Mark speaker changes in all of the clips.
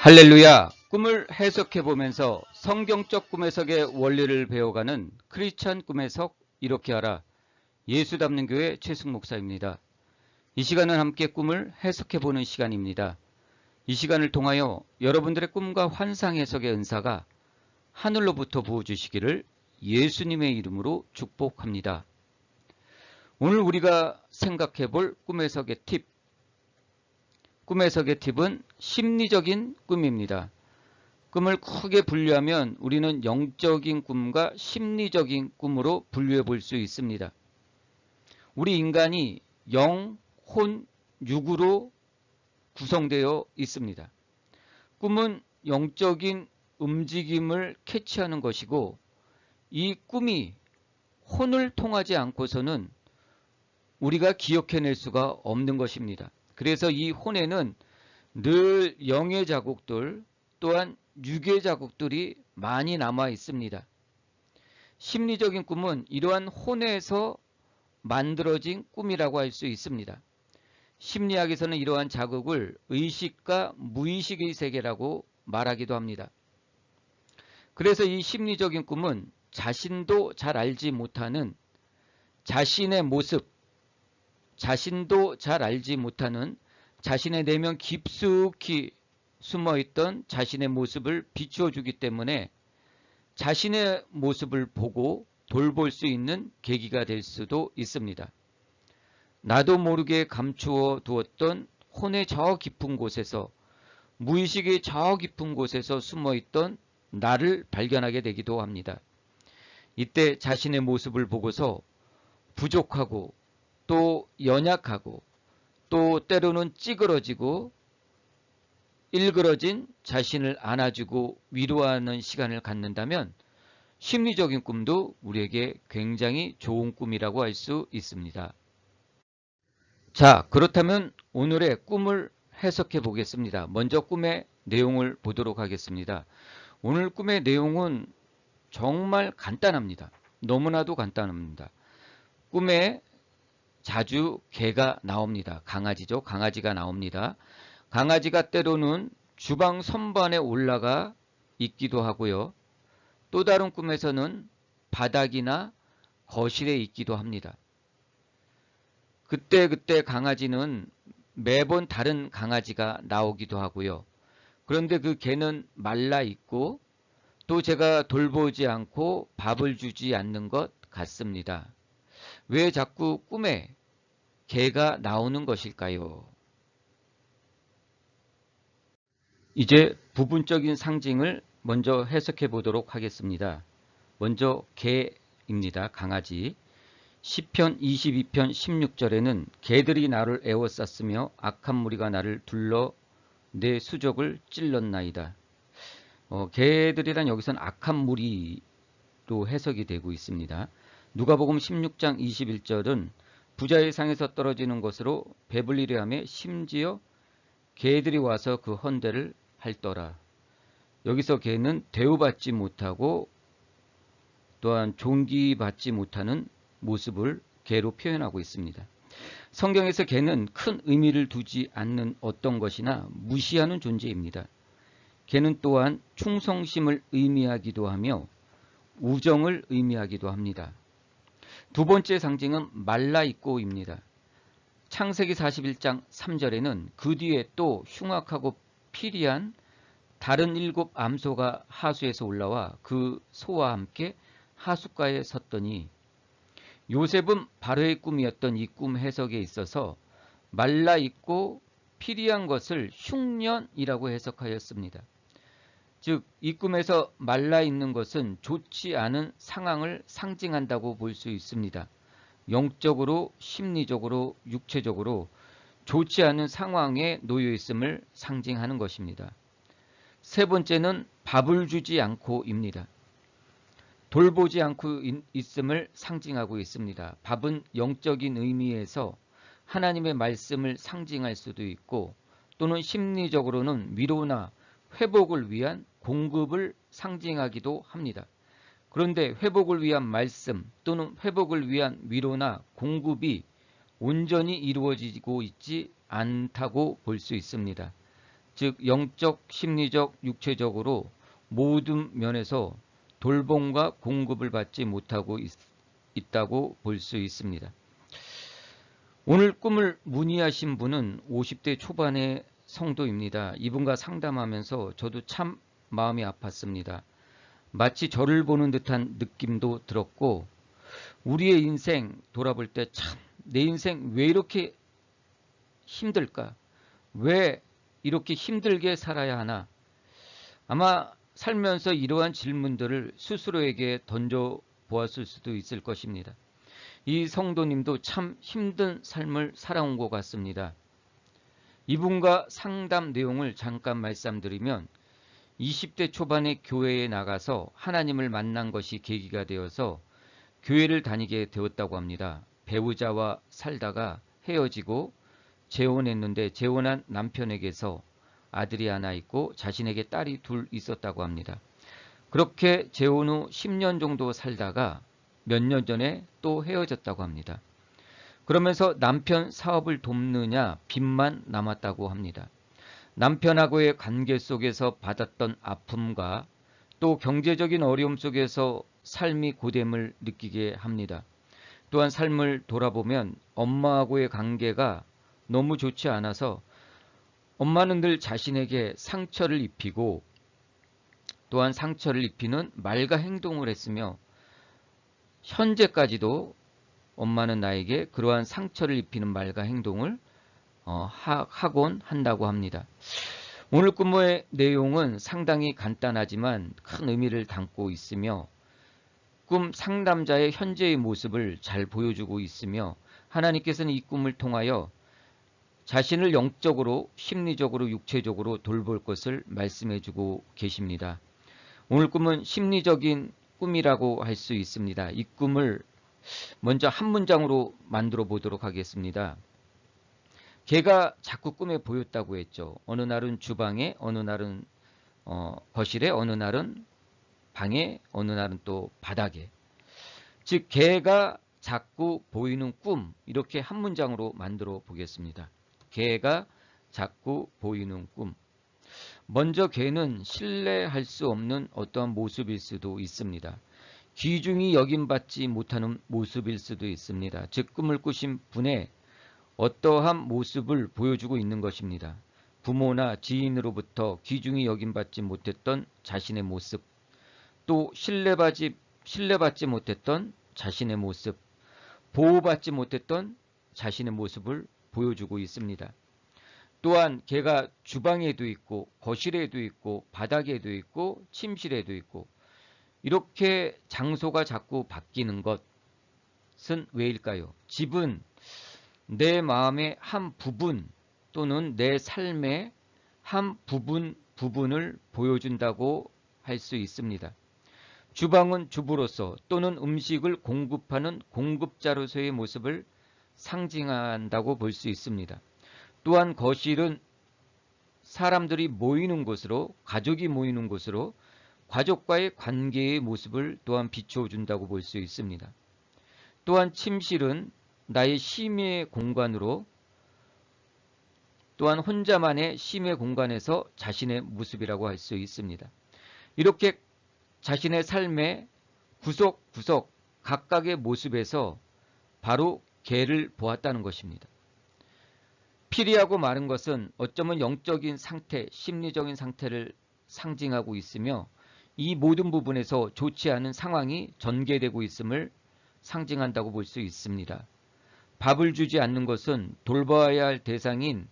Speaker 1: 할렐루야! 꿈을 해석해 보면서 성경적 꿈 해석의 원리를 배워가는 크리스천 꿈 해석 이렇게 하라. 예수 담는 교회 최승 목사입니다. 이 시간은 함께 꿈을 해석해 보는 시간입니다. 이 시간을 통하여 여러분들의 꿈과 환상 해석의 은사가 하늘로부터 부어주시기를 예수님의 이름으로 축복합니다. 오늘 우리가 생각해 볼 꿈 해석의 팁. 꿈 해석의 팁은 심리적인 꿈입니다. 꿈을 크게 분류하면 우리는 영적인 꿈과 심리적인 꿈으로 분류해 볼 수 있습니다. 우리 인간이 영, 혼, 육으로 구성되어 있습니다. 꿈은 영적인 움직임을 캐치하는 것이고 이 꿈이 혼을 통하지 않고서는 우리가 기억해낼 수가 없는 것입니다. 그래서 이 혼에는 늘 영의 자국들 또한 육의 자국들이 많이 남아 있습니다. 심리적인 꿈은 이러한 혼에서 만들어진 꿈이라고 할 수 있습니다. 심리학에서는 이러한 자극을 의식과 무의식의 세계라고 말하기도 합니다. 그래서 이 심리적인 꿈은 자신도 잘 알지 못하는 자신의 모습, 자신도 잘 알지 못하는 자신의 내면 깊숙이 숨어 있던 자신의 모습을 비추어 주기 때문에 자신의 모습을 보고 돌볼 수 있는 계기가 될 수도 있습니다. 나도 모르게 감추어 두었던 혼의 저 깊은 곳에서 무의식의 저 깊은 곳에서 숨어 있던 나를 발견하게 되기도 합니다. 이때 자신의 모습을 보고서 부족하고 또 연약하고 또 때로는 찌그러지고 일그러진 자신을 안아주고 위로하는 시간을 갖는다면 심리적인 꿈도 우리에게 굉장히 좋은 꿈이라고 할 수 있습니다. 자, 그렇다면 오늘의 꿈을 해석해 보겠습니다. 먼저 꿈의 내용을 보도록 하겠습니다. 오늘 꿈의 내용은 정말 간단합니다. 너무나도 간단합니다. 꿈에 자주 개가 나옵니다. 강아지죠. 강아지가 나옵니다. 강아지가 때로는 주방 선반에 올라가 있기도 하고요. 또 다른 꿈에서는 바닥이나 거실에 있기도 합니다. 그때그때 그때 강아지는 매번 다른 강아지가 나오기도 하고요. 그런데 그 개는 말라 있고 또 제가 돌보지 않고 밥을 주지 않는 것 같습니다. 왜 자꾸 꿈에 개가 나오는 것일까요? 이제 부분적인 상징을 먼저 해석해 보도록 하겠습니다. 먼저 개입니다. 강아지. 10편 22편 16절에는 개들이 나를 애워쌌으며 악한 무리가 나를 둘러 내 수족을 찔렀나이다. 어, 개들이란 여기서는 악한 무리로 해석이 되고 있습니다. 누가복음 16장 21절은 부자의 상에서 떨어지는 것으로 배불리려 하며 심지어 개들이 와서 그 헌대를 할더라. 여기서 개는 대우받지 못하고 또한 존귀받지 못하는 모습을 개로 표현하고 있습니다. 성경에서 개는 큰 의미를 두지 않는 어떤 것이나 무시하는 존재입니다. 개는 또한 충성심을 의미하기도 하며 우정을 의미하기도 합니다. 두 번째 상징은 말라있고입니다. 창세기 41장 3절에는 그 뒤에 또 흉악하고 피리한 다른 일곱 암소가 하수에서 올라와 그 소와 함께 하숫가에 섰더니 요셉은 바로의 꿈이었던 이 꿈 해석에 있어서 말라 있고 피리한 것을 흉년이라고 해석하였습니다. 즉, 이 꿈에서 말라 있는 것은 좋지 않은 상황을 상징한다고 볼 수 있습니다. 영적으로, 심리적으로, 육체적으로 좋지 않은 상황에 놓여 있음을 상징하는 것입니다. 세 번째는 밥을 주지 않고입니다. 돌보지 않고 있음을 상징하고 있습니다. 밥은 영적인 의미에서 하나님의 말씀을 상징할 수도 있고 또는 심리적으로는 위로나 회복을 위한 공급을 상징하기도 합니다. 그런데 회복을 위한 말씀 또는 회복을 위한 위로나 공급이 온전히 이루어지고 있지 않다고 볼 수 있습니다. 즉 영적, 심리적, 육체적으로 모든 면에서 돌봄과 공급을 받지 못하고 있, 있다고 볼 수 있습니다. 오늘 꿈을 문의하신 분은 50대 초반의 성도입니다. 이분과 상담하면서 저도 참 마음이 아팠습니다. 마치 저를 보는 듯한 느낌도 들었고 우리의 인생 돌아볼 때 참 내 인생 왜 이렇게 힘들까? 왜 이렇게 힘들게 살아야 하나? 아마 살면서 이러한 질문들을 스스로에게 던져 보았을 수도 있을 것입니다. 이 성도님도 참 힘든 삶을 살아온 것 같습니다. 이분과 상담 내용을 잠깐 말씀드리면 20대 초반에 교회에 나가서 하나님을 만난 것이 계기가 되어서 교회를 다니게 되었다고 합니다. 배우자와 살다가 헤어지고 재혼했는데 재혼한 남편에게서 아들이 하나 있고 자신에게 딸이 둘 있었다고 합니다. 그렇게 재혼 후 10년 정도 살다가 몇 년 전에 또 헤어졌다고 합니다. 그러면서 남편 사업을 돕느냐 빚만 남았다고 합니다. 남편하고의 관계 속에서 받았던 아픔과 또 경제적인 어려움 속에서 삶이 고됨을 느끼게 합니다. 또한 삶을 돌아보면 엄마하고의 관계가 너무 좋지 않아서 엄마는 늘 자신에게 상처를 입히고 또한 상처를 입히는 말과 행동을 했으며 현재까지도 엄마는 나에게 그러한 상처를 입히는 말과 행동을 어, 하곤 한다고 합니다. 오늘 꿈의 내용은 상당히 간단하지만 큰 의미를 담고 있으며 꿈 상담자의 현재의 모습을 잘 보여주고 있으며 하나님께서는 이 꿈을 통하여 자신을 영적으로, 심리적으로, 육체적으로 돌볼 것을 말씀해주고 계십니다. 오늘 꿈은 심리적인 꿈이라고 할 수 있습니다. 이 꿈을 먼저 한 문장으로 만들어 보도록 하겠습니다. 개가 자꾸 꿈에 보였다고 했죠. 어느 날은 주방에, 어느 날은 어, 거실에, 어느 날은 방에, 어느 날은 또 바닥에. 즉 개가 자꾸 보이는 꿈 이렇게 한 문장으로 만들어 보겠습니다. 개가 자꾸 보이는 꿈. 먼저 개는 신뢰할 수 없는 어떠한 모습일 수도 있습니다. 귀중히 여김받지 못하는 모습일 수도 있습니다. 즉 꿈을 꾸신 분의 어떠한 모습을 보여주고 있는 것입니다. 부모나 지인으로부터 귀중히 여김받지 못했던 자신의 모습, 또 신뢰받지, 신뢰받지 못했던 자신의 모습, 보호받지 못했던 자신의 모습을 보여주고 있습니다. 또한 개가 주방에도 있고 거실에도 있고 바닥에도 있고 침실에도 있고 이렇게 장소가 자꾸 바뀌는 것은 왜일까요? 집은 내 마음의 한 부분 또는 내 삶의 한 부분 부분을 보여준다고 할 수 있습니다. 주방은 주부로서 또는 음식을 공급하는 공급자로서의 모습을 상징한다고 볼 수 있습니다. 또한 거실은 사람들이 모이는 곳으로 가족이 모이는 곳으로 가족과의 관계의 모습을 또한 비춰준다고 볼 수 있습니다. 또한 침실은 나의 심의 공간으로 또한 혼자만의 심의 공간에서 자신의 모습이라고 할 수 있습니다. 이렇게 자신의 삶의 구석구석 각각의 모습에서 바로 개를 보았다는 것입니다. 피리하고 마른 것은 어쩌면 영적인 상태, 심리적인 상태를 상징하고 있으며 이 모든 부분에서 좋지 않은 상황이 전개되고 있음을 상징한다고 볼 수 있습니다. 밥을 주지 않는 것은 돌봐야 할 대상인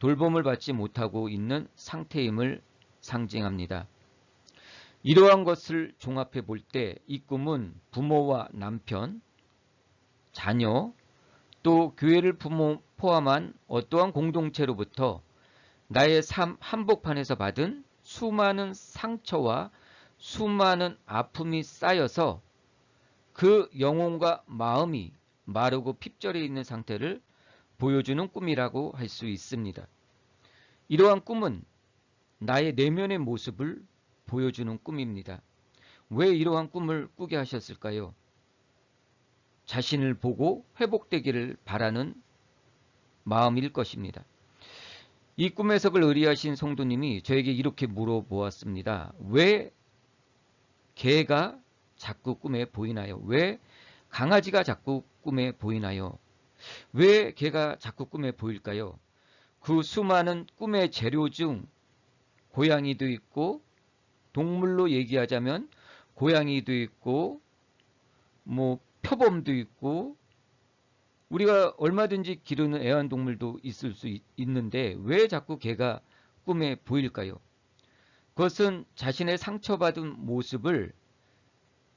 Speaker 1: 돌봄을 받지 못하고 있는 상태임을 상징합니다. 이러한 것을 종합해 볼 때 이 꿈은 부모와 남편, 자녀, 또 교회를 부모 포함한 어떠한 공동체로부터 나의 삶 한복판에서 받은 수많은 상처와 수많은 아픔이 쌓여서 그 영혼과 마음이 마르고 핍절해 있는 상태를 보여주는 꿈이라고 할 수 있습니다. 이러한 꿈은 나의 내면의 모습을 보여주는 꿈입니다. 왜 이러한 꿈을 꾸게 하셨을까요? 자신을 보고 회복되기를 바라는 마음일 것입니다. 이 꿈 해석을 의리하신 성도님이 저에게 이렇게 물어보았습니다. 왜 개가 자꾸 꿈에 보이나요? 왜 강아지가 자꾸 꿈에 보이나요? 왜 개가 자꾸 꿈에 보일까요? 그 수많은 꿈의 재료 중 고양이도 있고 동물로 얘기하자면 고양이도 있고 뭐 표범도 있고 우리가 얼마든지 기르는 애완동물도 있을 수 있, 있는데 왜 자꾸 개가 꿈에 보일까요? 그것은 자신의 상처받은 모습을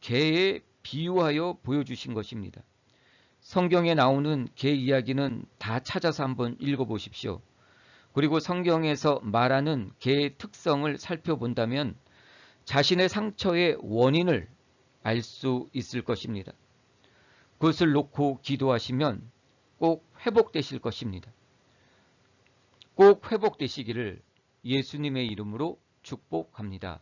Speaker 1: 개에 비유하여 보여주신 것입니다. 성경에 나오는 개 이야기는 다 찾아서 한번 읽어보십시오. 그리고 성경에서 말하는 개의 특성을 살펴본다면 자신의 상처의 원인을 알 수 있을 것입니다. 그것을 놓고 기도하시면 꼭 회복되실 것입니다. 꼭 회복되시기를 예수님의 이름으로 축복합니다.